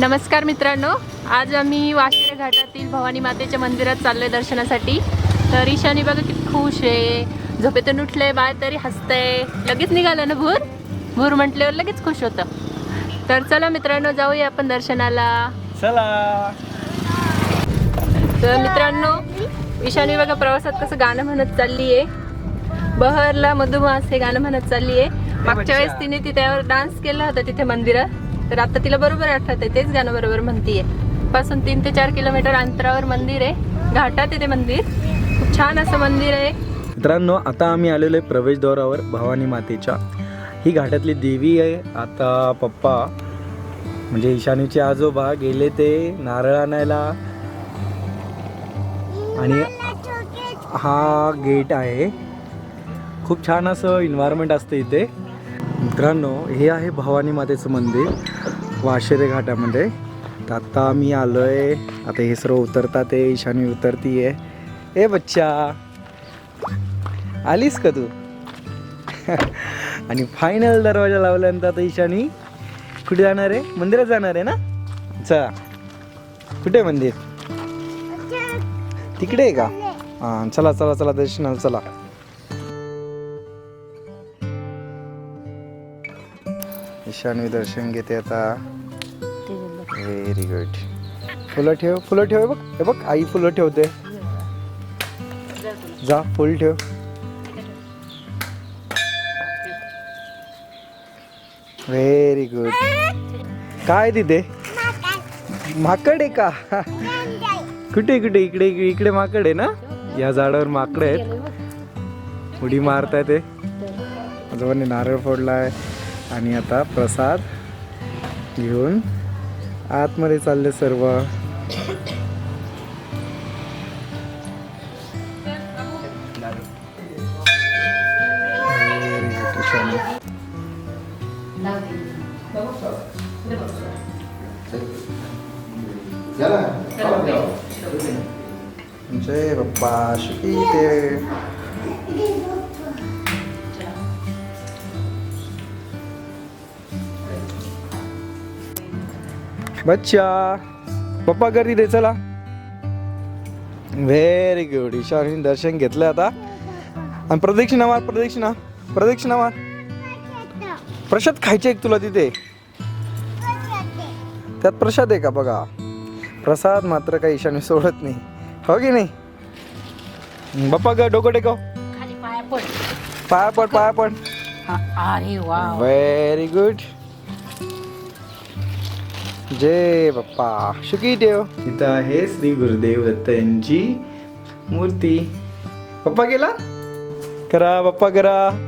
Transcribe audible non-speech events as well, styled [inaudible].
नमस्कार मित्रांनो आज आम्ही वाशिरे घाटातील भवानी मातेच्या मंदिरात चाललोय दर्शनासाठी. तर ईशानी बघा किती खुश आहे. झोपेतून उठले बाय तरी हसतंय. लगेच निघालं ना भूर? भूर म्हटल्यावर लगेच खुश होतं. तर चला मित्रांनो जाऊया आपण दर्शनाला. चला. तर मित्रांनो ईशानी बघा प्रवासात कसं गाणं म्हणत चालली आहे बहरला मधुमास हे गाणं म्हणत चालली आहे मागच्या वेळेस तिने ती त्यावर डान्स केला होता तिथे मंदिरात. तर आता तिला बरोबर आठवत आहे तेच गाणं बरोबर म्हणतीये. पासून तीन ते चार किलोमीटर अंतरावर मंदिर आहे घाटात येते मंदिर. खूप छान असं मंदिर आहे. मित्रांनो आता आम्ही आलेलो आहे प्रवेशद्वारावर भवानी मातेच्या. ही घाटातली देवी आहे आता पप्पा म्हणजे ईशानीचे आजोबा गेले ते नारळ आणायला. आणि हा गेट आहे. खूप छान असं इन्व्हायरमेंट असतं इथे. मित्रांनो हे आहे भवानी मातेचं मंदिर. वाशेरे घाटामध्ये. तर आता आम्ही आलो आहे आता हे सर्व उतरतात ते ईशानी उतरती आहे ए बच्चा आलीस का तू? [laughs] आणि फायनल दरवाजा लावल्यानंतर आता ईशानी कुठे जाणार आहे? मंदिरात जाणार आहे ना? चला. कुठे आहे मंदिर? तिकडे आहे का? हां चला चला चला दर्शनाला चला. ईशानी दर्शन घेते आता. व्हेरी गुड फुलं ठेव फुलं ठेव बघ हे बघ आई फुलं ठेवते. जा फुल ठेव. व्हेरी गुड काय तिथे माकड आहे का? कुठे कुठे इकडे इकडे इकडे माकड आहे ना? या झाडावर माकड आहेत. उडी मारताय ते. आजोबांनी नारळ फोडलाय. आणि आता प्रसाद घेऊन आतमध्ये चालले सर्व. जय बाप्पा सुखी ते. बच्चा पप्पा घरी दे चला. व्हेरी गुड ईशानी दर्शन घेतलं आता. आणि प्रदक्षिणा मार प्रदक्षिणा प्रदक्षिणा मार. प्रसाद खायचे एक तुला तिथे? त्यात प्रसाद आहे का बघा? प्रसाद मात्र काही ईशानी सोडत नाही. हो की नाही? बाप्पा ग डोकं टेकव. पाया पड. पाया पड पाया पड. अरे वा. व्हेरी गुड जय बाप्पा. शुकी देव इथं आहे श्री गुरुदेव दत्त यांची मूर्ती. पप्पा गेला? करा पप्पा करा.